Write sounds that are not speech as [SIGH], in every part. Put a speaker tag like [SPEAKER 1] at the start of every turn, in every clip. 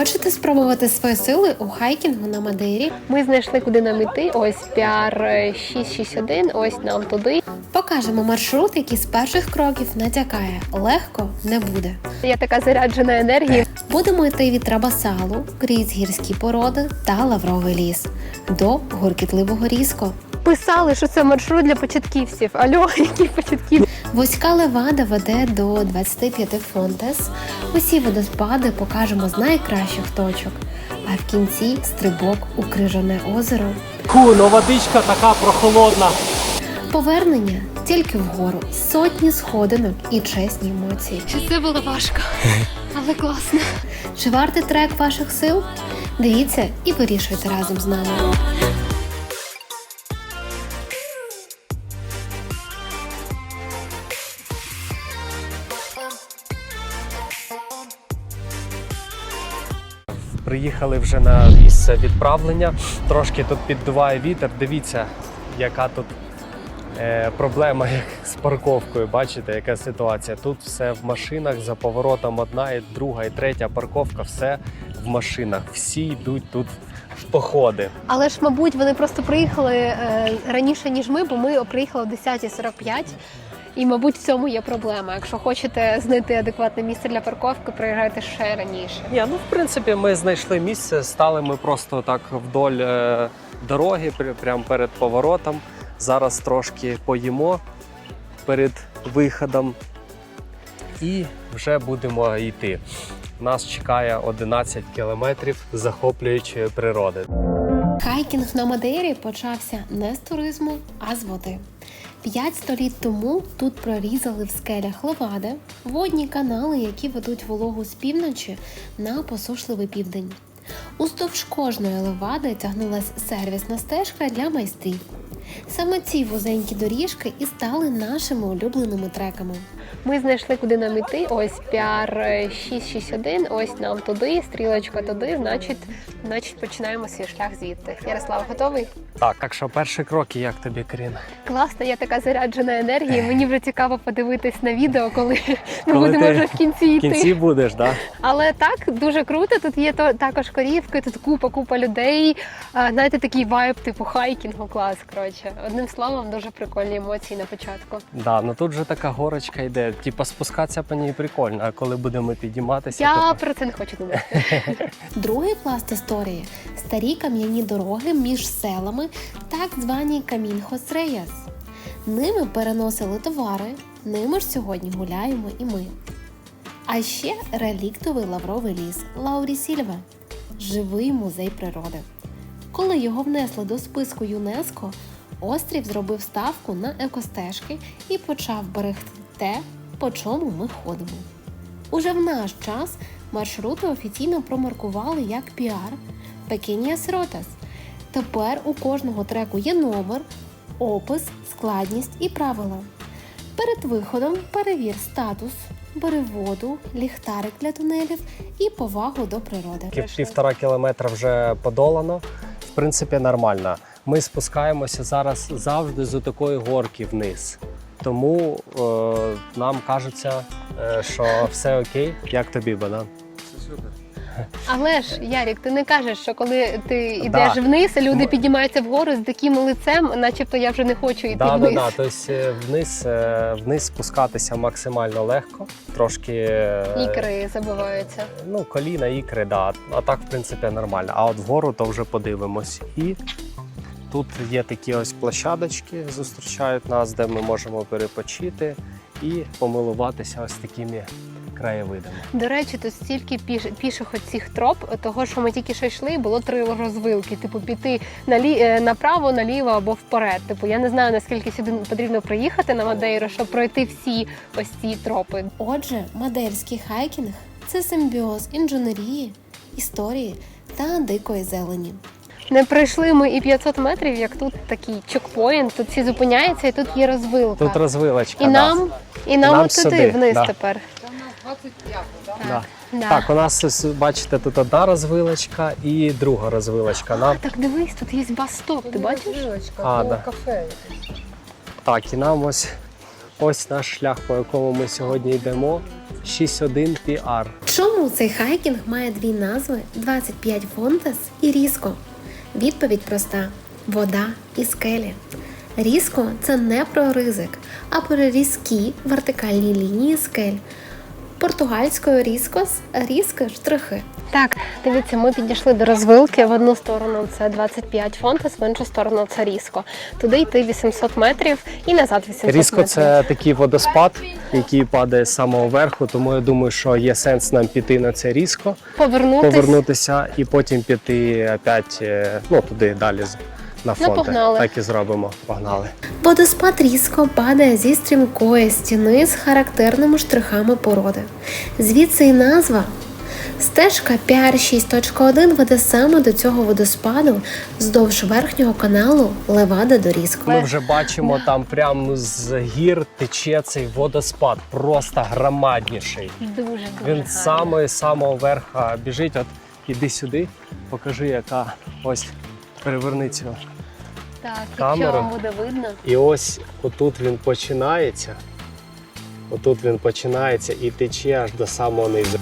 [SPEAKER 1] Хочете спробувати свої сили у хайкінгу на Мадейрі?
[SPEAKER 2] Ми знайшли, куди нам іти. Ось піар 661, ось нам туди.
[SPEAKER 1] Покажемо маршрут, який з перших кроків натякає. Легко не буде.
[SPEAKER 2] Я така заряджена енергією.
[SPEAKER 1] Будемо йти від Трабасалу, крізь гірські породи та лавровий ліс до гуркітливого різко.
[SPEAKER 2] Писали, що це маршрут для початківців. Альо, [LAUGHS] які початківці?
[SPEAKER 1] Вузька левада веде до 25 фонтес. Усі водоспади покажемо з найкращих точок. А в кінці стрибок у крижане озеро.
[SPEAKER 3] Фу, ну водичка така прохолодна.
[SPEAKER 1] Повернення тільки вгору, сотні сходинок і чесні емоції.
[SPEAKER 2] Це було важко, [LAUGHS] але класно.
[SPEAKER 1] Чи вартий трек ваших сил? Дивіться і вирішуйте разом з нами.
[SPEAKER 3] Приїхали вже на місце відправлення. Трошки тут піддуває вітер. Дивіться, яка тут е, проблема з парковкою. Бачите, яка ситуація. Тут все в машинах, за поворотом одна, і друга, і третя парковка, все в машинах. Всі йдуть тут в походи.
[SPEAKER 2] Але ж, мабуть, вони просто приїхали е, раніше, ніж ми, бо ми приїхали о 10.45. І, мабуть, в цьому є проблема. Якщо хочете знайти адекватне місце для парковки, приїжджайте ще раніше.
[SPEAKER 3] Ні, ну в принципі, ми знайшли місце, стали ми просто так вдоль е, дороги, прямо перед поворотом. Зараз трошки поїмо перед виходом і вже будемо йти. Нас чекає 11 кілометрів захоплюючої природи.
[SPEAKER 1] Хайкінг на Мадейрі почався не з туризму, а з води. П'ять століть тому тут прорізали в скелях левади, водні канали, які ведуть вологу з півночі на посушливий південь. Уздовж кожної левади тягнулася сервісна стежка для майстрів. Саме ці вузенькі доріжки і стали нашими улюбленими треками.
[SPEAKER 2] Ми знайшли, куди нам іти. Ось піар 661, ось нам туди, стрілочка туди, значить, значить починаємо свій шлях звідти. Ярослав, готовий?
[SPEAKER 3] Так, так що перші кроки, як тобі, Крін?
[SPEAKER 2] Класно, я така заряджена енергією. Мені вже цікаво подивитись на відео, коли ми [LAUGHS]
[SPEAKER 3] Коли
[SPEAKER 2] будемо
[SPEAKER 3] ти
[SPEAKER 2] вже в кінці
[SPEAKER 3] В
[SPEAKER 2] йти.
[SPEAKER 3] кінці будеш, так?
[SPEAKER 2] Але так дуже круто. Тут є то також корівки, тут купа, купа людей. А, знаєте, такий вайб, типу хайкінгу, клас. Коротше, одним словом, дуже прикольні емоції на початку.
[SPEAKER 3] Да, ну тут же така горочка йде. Типа спускатися по ній прикольно, а коли будемо підійматися,
[SPEAKER 2] Я
[SPEAKER 3] то
[SPEAKER 2] про це не хочу думати. [LAUGHS]
[SPEAKER 1] Другий пласт історії старі кам'яні дороги між селами, так звані каміньхос Реяс. Ними переносили товари, ними ж сьогодні гуляємо і ми. А ще реліктовий лавровий ліс Лаурі Сільва живий музей природи. Коли його внесли до списку ЮНЕСКО, острів зробив ставку на екостежки і почав берегти те, по чому ми ходимо. Уже в наш час маршрути офіційно промаркували як піар Пекініас Ротас. Тепер у кожного треку є номер, опис, складність і правила. Перед виходом перевір статус, бери воду, ліхтарик для тунелів і повагу до природи.
[SPEAKER 3] Півтора кілометра вже подолано. В принципі, нормально. Ми спускаємося зараз завжди з такої горки вниз. Тому е, нам кажеться, е, що все окей. Як тобі, Богдан?
[SPEAKER 2] Але ж, Ярік, ти не кажеш, що коли ти йдеш
[SPEAKER 3] Да.
[SPEAKER 2] вниз, люди
[SPEAKER 3] М-
[SPEAKER 2] піднімаються вгору з таким лицем, начебто я вже не хочу йти
[SPEAKER 3] Да, да,
[SPEAKER 2] вниз.
[SPEAKER 3] да. Тобто е, вниз, е, вниз спускатися максимально легко. Трошки е,
[SPEAKER 2] Ікри забиваються.
[SPEAKER 3] Ну, коліна, ікри, да. А так, в принципі, нормально. А от вгору то вже подивимось. І тут є такі ось площадочки, зустрічають нас, де ми можемо перепочити і помилуватися ось такими краєвидами.
[SPEAKER 2] До речі, тут стільки піш, піших оцих троп, того, що ми тільки що йшли, було три розвилки. Типу, піти налі, е, направо, наліво або вперед. Типу, я не знаю, наскільки сюди потрібно приїхати на Мадейру, щоб пройти всі ось ці тропи.
[SPEAKER 1] Отже, мадерський хайкінг це симбіоз інженерії, історії та дикої зелені.
[SPEAKER 2] Не пройшли ми і 500 метрів, як тут такий чекпоінт. Тут всі зупиняються, і тут є розвилка.
[SPEAKER 3] Тут розвилочка.
[SPEAKER 2] і
[SPEAKER 3] да.
[SPEAKER 2] нам, і нам,
[SPEAKER 3] Нам
[SPEAKER 2] от туди вниз
[SPEAKER 3] да.
[SPEAKER 2] тепер.
[SPEAKER 3] Да.
[SPEAKER 2] Да.
[SPEAKER 3] Так, у нас бачите, тут одна розвилочка і друга розвилочка. Нам
[SPEAKER 2] Так дивись, тут є бас-стоп, ти бачиш?
[SPEAKER 3] А, да. Так, і нам ось ось наш шлях, по якому ми сьогодні йдемо. 6.1 PR.
[SPEAKER 1] Чому цей хайкінг має дві назви 25 фонтес і різко? Відповідь проста: вода і скелі. Різко це не про ризик, а про різкі вертикальні лінії скель. Португальською різкос різки штрихи.
[SPEAKER 2] Так, дивіться, ми підійшли до розвилки. В одну сторону це 25 фонтес, в іншу сторону це різко. Туди йти 800 метрів і назад 800
[SPEAKER 3] Різко
[SPEAKER 2] метрів.
[SPEAKER 3] це такий водоспад, який падає з самого верху, тому я думаю, що є сенс нам піти на це різко,
[SPEAKER 2] повернутись.
[SPEAKER 3] повернутися і потім піти опять е, ну, туди далі на
[SPEAKER 2] Ну, погнали.
[SPEAKER 3] Так і зробимо. Погнали.
[SPEAKER 1] Водоспад різко падає зі стрімкої стіни з характерними штрихами породи. Звідси і назва. Стежка PR6.1 веде саме до цього водоспаду вздовж верхнього каналу Левада до Різко.
[SPEAKER 3] Ми вже бачимо, там прямо з гір тече цей водоспад, просто громадніший.
[SPEAKER 2] Дуже дуже
[SPEAKER 3] Він саме самого верха біжить. От іди сюди, покажи, яка ось переверни цю.
[SPEAKER 2] Так,
[SPEAKER 3] камеру.
[SPEAKER 2] якщо вам буде видно.
[SPEAKER 3] І ось отут він починається. Отут він починається і тече аж до самого низу.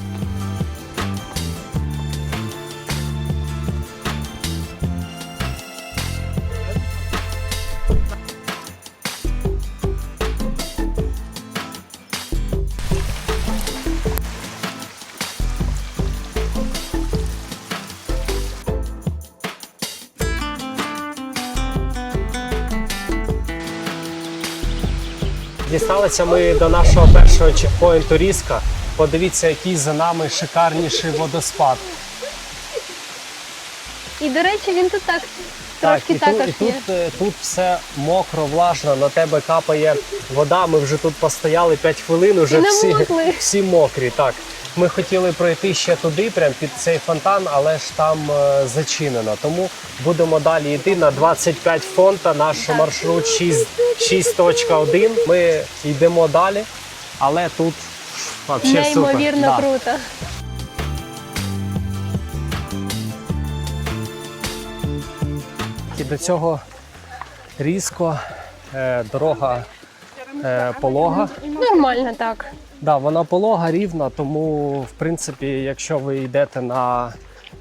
[SPEAKER 3] Дісталися ми до нашого першого чекпоінту Різка. Подивіться, який за нами шикарніший водоспад.
[SPEAKER 2] І до речі, він тут так
[SPEAKER 3] Так,
[SPEAKER 2] трошки
[SPEAKER 3] і,
[SPEAKER 2] також
[SPEAKER 3] тут, і тут, е, тут все мокро, влажно, на тебе капає вода. Ми вже тут постояли 5 хвилин, вже всі,
[SPEAKER 2] намокли.
[SPEAKER 3] всі мокрі. Так. Ми хотіли пройти ще туди, прям під цей фонтан, але ж там е, зачинено. Тому будемо далі йти на 25 фонта. Наш маршрут 6 6.1. Ми йдемо далі, але тут взагалі супер.
[SPEAKER 2] Неймовірно
[SPEAKER 3] Да.
[SPEAKER 2] круто.
[SPEAKER 3] До цього різко е, дорога е, полога.
[SPEAKER 2] Нормально так.
[SPEAKER 3] Да, вона полога рівна, тому в принципі, якщо ви йдете на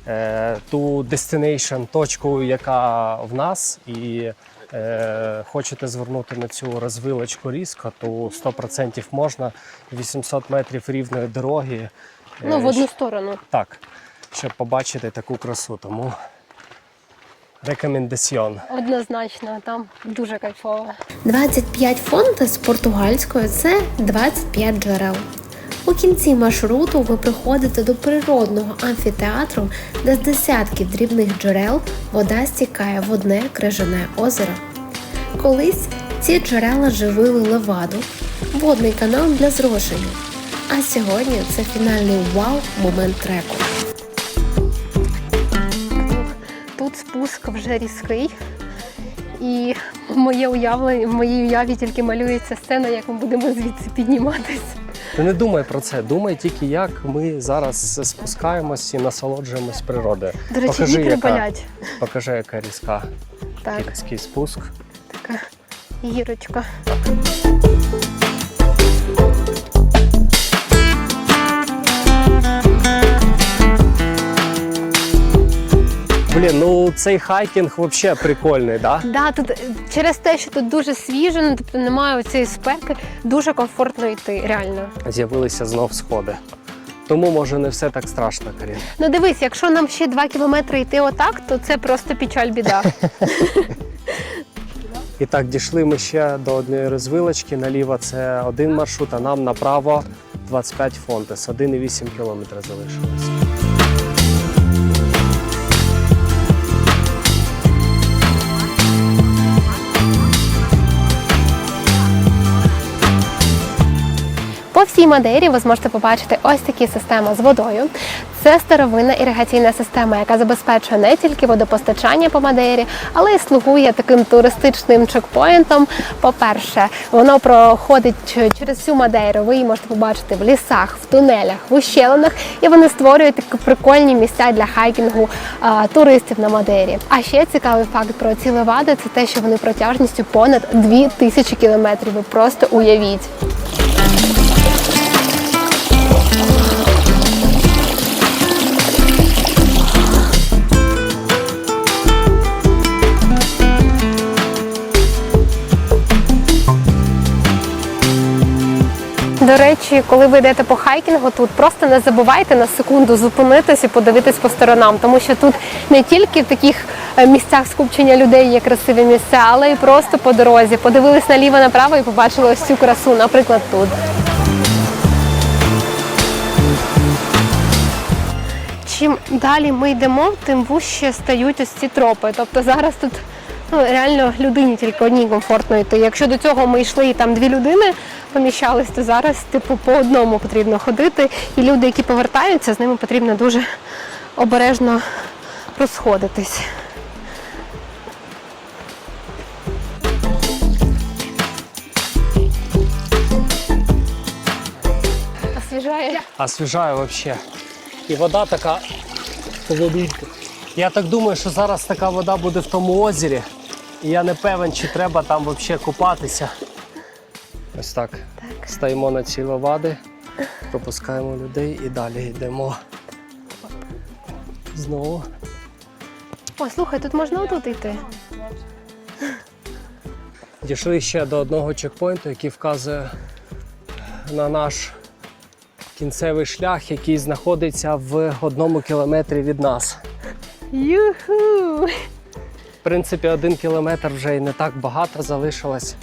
[SPEAKER 3] е, ту destination точку, яка в нас, і е, хочете звернути на цю розвилочку різко, то 100% можна 800 метрів рівної дороги. е,
[SPEAKER 2] Ну, в одну сторону.
[SPEAKER 3] Так, щоб побачити таку красу. Тому рекомендаціон.
[SPEAKER 2] Однозначно, там дуже кайфово.
[SPEAKER 1] 25 фонтес португальською це 25 джерел. У кінці маршруту ви приходите до природного амфітеатру, де з десятків дрібних джерел вода стікає в одне крижане озеро. Колись ці джерела живили леваду, водний канал для зрошення. А сьогодні це фінальний вау-момент треку.
[SPEAKER 2] Спуск вже різкий. І моє уявлення, в моїй уяві тільки малюється сцена, як ми будемо звідси підніматись.
[SPEAKER 3] Ти не думай про це, думай тільки, як ми зараз спускаємось і насолоджуємось природою.
[SPEAKER 2] До речі,
[SPEAKER 3] Покажи,
[SPEAKER 2] вітри
[SPEAKER 3] яка.
[SPEAKER 2] болять.
[SPEAKER 3] Покажи, яка різка
[SPEAKER 2] Так,
[SPEAKER 3] різкий спуск.
[SPEAKER 2] така гірочка.
[SPEAKER 3] Блін, ну цей хайкінг взагалі прикольний, да?
[SPEAKER 2] Да, тут е, через те, що тут дуже свіже, ну, тобто немає цієї спеки, дуже комфортно йти, реально.
[SPEAKER 3] З'явилися знов сходи. Тому може не все так страшно, Карін.
[SPEAKER 2] Ну дивись, якщо нам ще два кілометри йти отак, то це просто печаль біда.
[SPEAKER 3] І так, дійшли ми ще до однієї розвилочки. Наліво це один маршрут, а нам направо 25 фонтес. 1,8 кілометра залишилось.
[SPEAKER 2] Всій Мадейрі ви зможете побачити ось такі системи з водою. Це старовинна іригаційна система, яка забезпечує не тільки водопостачання по Мадейрі, але й слугує таким туристичним чекпоінтом. По-перше, воно проходить через всю Мадейру. Ви її можете побачити в лісах, в тунелях, в ущелинах, і вони створюють такі прикольні місця для хайкінгу а, туристів на Мадейрі. А ще цікавий факт про ці левади це те, що вони протяжністю понад 2000 кілометрів. Ви просто уявіть. До речі, коли ви йдете по хайкінгу, тут просто не забувайте на секунду зупинитись і подивитись по сторонам, тому що тут не тільки в таких е, місцях скупчення людей є красиві місця, але й просто по дорозі. Подивились наліво направо і побачили ось цю красу, наприклад, тут. Чим далі ми йдемо, тим вужче стають ось ці тропи. Тобто зараз тут ну, реально людині тільки одній комфортно йти. Якщо до цього ми йшли і там дві людини поміщались, то зараз типу по одному потрібно ходити. І люди, які повертаються, з ними потрібно дуже обережно розходитись. Освіжає.
[SPEAKER 3] Освіжає взагалі. І вода така холодненька. Я так думаю, що зараз така вода буде в тому озері. І я не певен, чи треба там взагалі купатися. Ось так. Стаємо на ці лавади, пропускаємо людей і далі йдемо. Знову.
[SPEAKER 2] О, слухай, тут можна отут йти.
[SPEAKER 3] Дійшли ще до одного чекпоінту, який вказує на наш кінцевий шлях, який знаходиться в одному кілометрі від нас.
[SPEAKER 2] Юху!
[SPEAKER 3] В принципі, один кілометр вже і не так багато залишилось.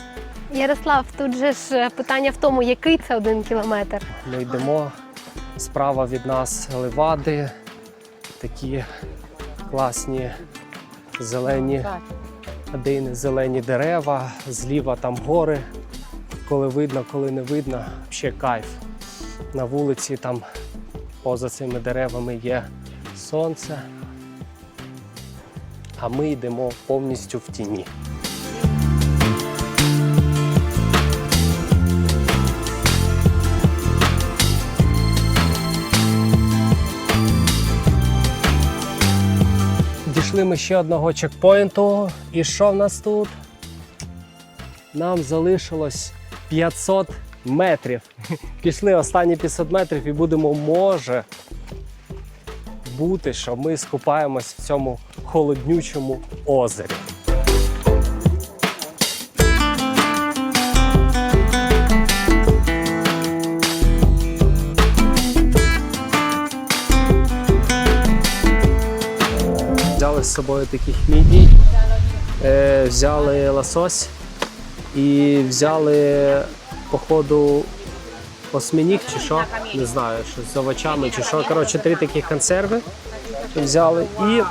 [SPEAKER 2] Ярослав, тут же ж е, питання в тому, який це один кілометр.
[SPEAKER 3] Ми йдемо справа від нас левади, такі класні зелені один зелені дерева, зліва там гори. Коли видно, коли не видно, ще кайф. На вулиці там поза цими деревами є сонце. А ми йдемо повністю в тіні. Дійшли ми ще одного чекпоінту. І що в нас тут? Нам залишилось 500 метрів. Пішли останні 500 метрів і будемо, може бути, що ми скупаємось в цьому холоднючому озері. Взяли з собою таких мідій, е, взяли лосось і взяли, походу, осьмінік чи що, не знаю, що з овочами чи що. Коротше, три такі консерви взяли і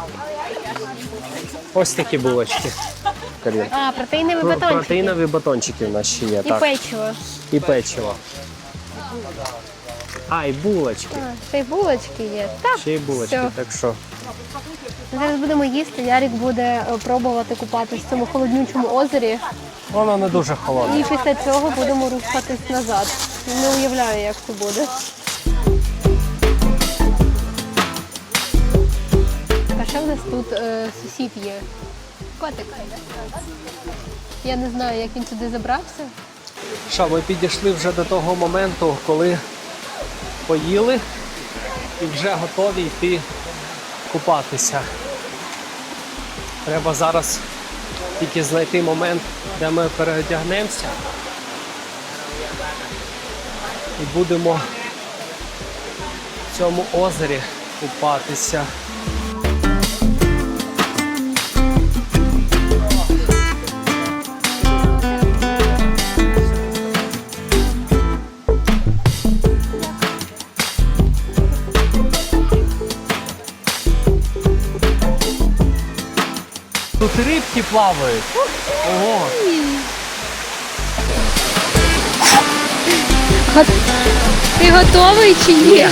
[SPEAKER 3] ось такі булочки. Карін.
[SPEAKER 2] А, протеїнові
[SPEAKER 3] Про-
[SPEAKER 2] батончики.
[SPEAKER 3] Протеїнові батончики у нас ще є.
[SPEAKER 2] І
[SPEAKER 3] так.
[SPEAKER 2] печиво.
[SPEAKER 3] І печиво. А, і булочки.
[SPEAKER 2] А, ще й булочки є. Так,
[SPEAKER 3] Ще й булочки.
[SPEAKER 2] все.
[SPEAKER 3] Так що
[SPEAKER 2] Зараз будемо їсти. Ярік буде е, пробувати купатись в цьому холоднючому озері.
[SPEAKER 3] воно не дуже холодне.
[SPEAKER 2] І після цього будемо рухатись назад. Не уявляю, як це буде. А ще в нас тут е, сусід є. Котик. Я не знаю, як він сюди забрався.
[SPEAKER 3] Що, ми підійшли вже до того моменту, коли поїли і вже готові йти купатися. Треба зараз тільки знайти момент, де ми переодягнемося і будемо в цьому озері купатися. Тут рибки плавають. Ого.
[SPEAKER 2] Ти готовий чи ні?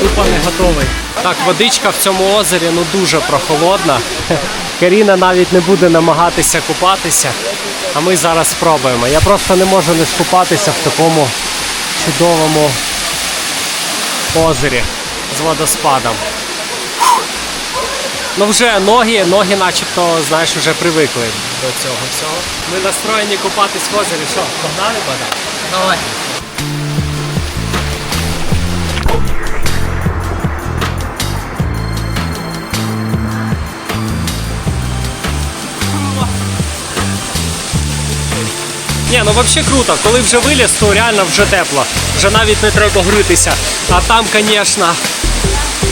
[SPEAKER 3] Тупо не готовий. Так, водичка в цьому озері ну дуже прохолодна. [LAUGHS] Каріна навіть не буде намагатися купатися, а ми зараз спробуємо. Я просто не можу не скупатися в такому чудовому озері з водоспадом. Ну вже ноги, ноги начебто, знаєш, вже привикли до цього всього. Ми настроєні купатись в озері. Що, погнали, Богдан? Давай. Ні, ну взагалі круто. Коли вже виліз, то реально вже тепло. Вже навіть не треба гритися. А там, звісно,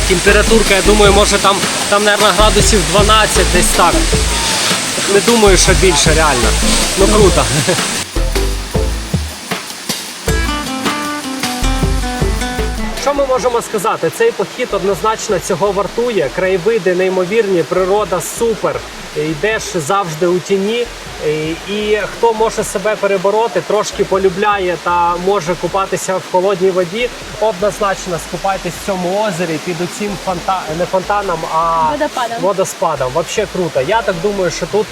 [SPEAKER 3] температурка, я думаю, може там, там, мабуть, градусів 12, десь так. Не думаю, що більше реально. Ну круто. Що ми можемо сказати? Цей похід однозначно цього вартує. Краєвиди неймовірні, природа супер. Йдеш завжди у тіні. І- І хто може себе перебороти, трошки полюбляє та може купатися в холодній воді, однозначно скупайтесь в цьому озері під оцім фонта... не фонтаном, а
[SPEAKER 2] Водопадом.
[SPEAKER 3] водоспадом. Вообще круто. Я так думаю, що тут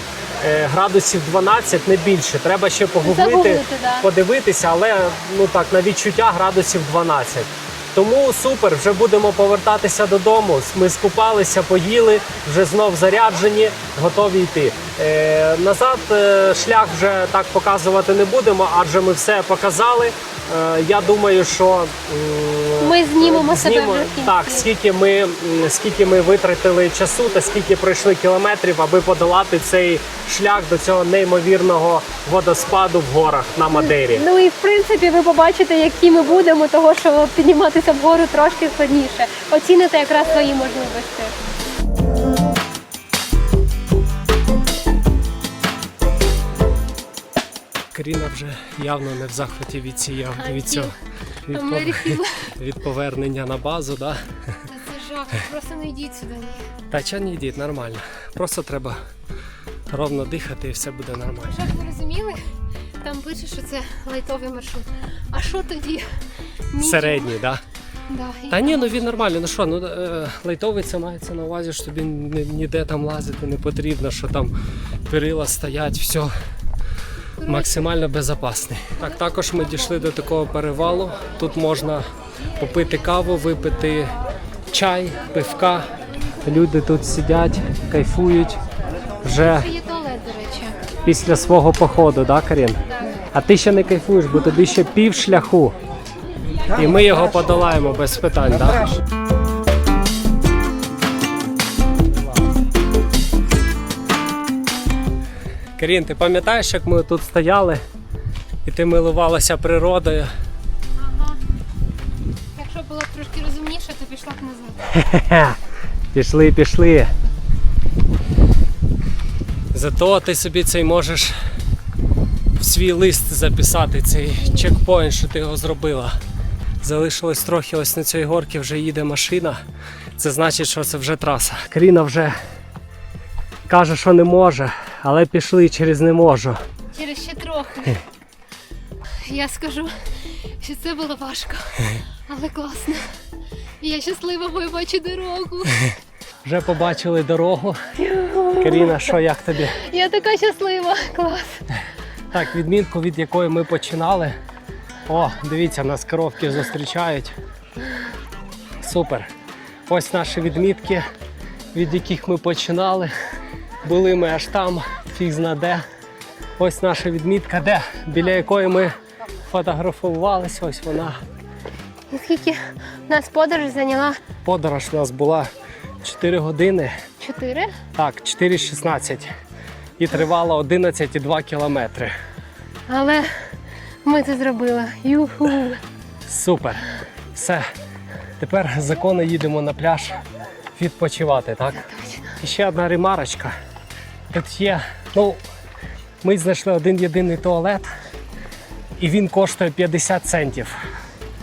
[SPEAKER 3] е, градусів 12, не більше. Треба ще погуглити,
[SPEAKER 2] Загуглити, да.
[SPEAKER 3] подивитися, але ну так на відчуття градусів 12. Тому супер, вже будемо повертатися додому. Ми скупалися, поїли, вже знов заряджені, готові йти. Е, назад е, шлях вже так показувати не будемо, адже ми все показали. Е, я думаю, що м,
[SPEAKER 2] Ми знімемо себе
[SPEAKER 3] Знімо-
[SPEAKER 2] вже в кінці.
[SPEAKER 3] Так, скільки ми, скільки ми витратили часу та скільки пройшли кілометрів, аби подолати цей шлях до цього неймовірного водоспаду в горах на Мадейрі.
[SPEAKER 2] Ну і в принципі ви побачите, які ми будемо, того що підніматися вгору трошки складніше. Оціните якраз свої можливості.
[SPEAKER 3] Каріна вже явно не в захваті від цієї від цього від, пов-
[SPEAKER 2] Америкіла. [LAUGHS]
[SPEAKER 3] від повернення на базу. Да?
[SPEAKER 2] Це жах, просто не йдіть сюди.
[SPEAKER 3] Та ча не йдіть, нормально. Просто треба ровно дихати і все буде нормально.
[SPEAKER 2] Щоб ви розуміли, там пише, що це лайтовий маршрут. А що тоді? Medium?
[SPEAKER 3] Середній, так? Да?
[SPEAKER 2] Да.
[SPEAKER 3] Та ні, ну він нормальний. Ну що, ну е, лайтовий це мається на увазі, що тобі ніде там лазити не потрібно, що там перила стоять, все максимально безпечний. Так, також ми дійшли до такого перевалу. Тут можна попити каву, випити чай, пивка. Люди тут сидять, кайфують вже
[SPEAKER 2] Є туалет, до речі.
[SPEAKER 3] після свого походу, да, Карін? А ти ще не кайфуєш, бо тобі ще пів шляху. І ми його подолаємо без питань, так? Карін, ти пам'ятаєш, як ми тут стояли і ти милувалася природою?
[SPEAKER 2] Ага. Якщо було б трошки розумніше, то пішла б назад. [LAUGHS]
[SPEAKER 3] Пішли, пішли. Зато ти собі цей можеш в свій лист записати, цей чекпоінт, що ти його зробила. Залишилось трохи ось на цій горці вже їде машина. Це значить, що це вже траса. Каріна вже каже, що не може, але пішли через не можу.
[SPEAKER 2] Через ще трохи. Я скажу, що це було важко, але класно. І Я щаслива, бо я бачу дорогу.
[SPEAKER 3] Вже побачили дорогу. Каріна, що як тобі?
[SPEAKER 2] Я така щаслива. Клас.
[SPEAKER 3] Так, відмінку, від якої ми починали. О, дивіться, нас коровки зустрічають. Супер. Ось наші відмітки, від яких ми починали. Були ми аж там, фіг зна де. Ось наша відмітка, де, біля якої ми фотографувалися. Ось вона.
[SPEAKER 2] Наскільки нас подорож зайняла
[SPEAKER 3] Подорож у нас була 4 години.
[SPEAKER 2] 4?
[SPEAKER 3] Так, 4,16. І тривала 11,2 кілометри.
[SPEAKER 2] Але ми це зробили. Юху.
[SPEAKER 3] Супер. Все. Тепер законно їдемо на пляж відпочивати, так? І ще одна ремарочка. Тут є, ну, ми знайшли один єдиний туалет, і він коштує 50 центів.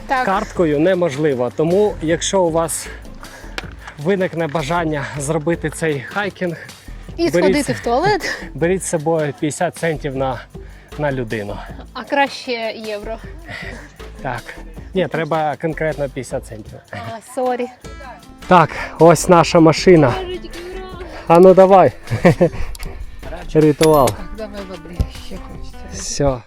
[SPEAKER 2] Так,
[SPEAKER 3] Карткою неможливо. Тому, якщо у вас виникне бажання зробити цей хайкінг,
[SPEAKER 2] і
[SPEAKER 3] беріть.
[SPEAKER 2] сходити в туалет, [LAUGHS]
[SPEAKER 3] беріть з собою 50 центів на, на людину.
[SPEAKER 2] а краще євро.
[SPEAKER 4] Так. Ні, треба конкретно 50 центів.
[SPEAKER 2] А, сорі.
[SPEAKER 3] Так, ось наша машина. А ну давай. [LAUGHS] Ритуал.
[SPEAKER 5] Давай води, ще хочеться.
[SPEAKER 3] Все.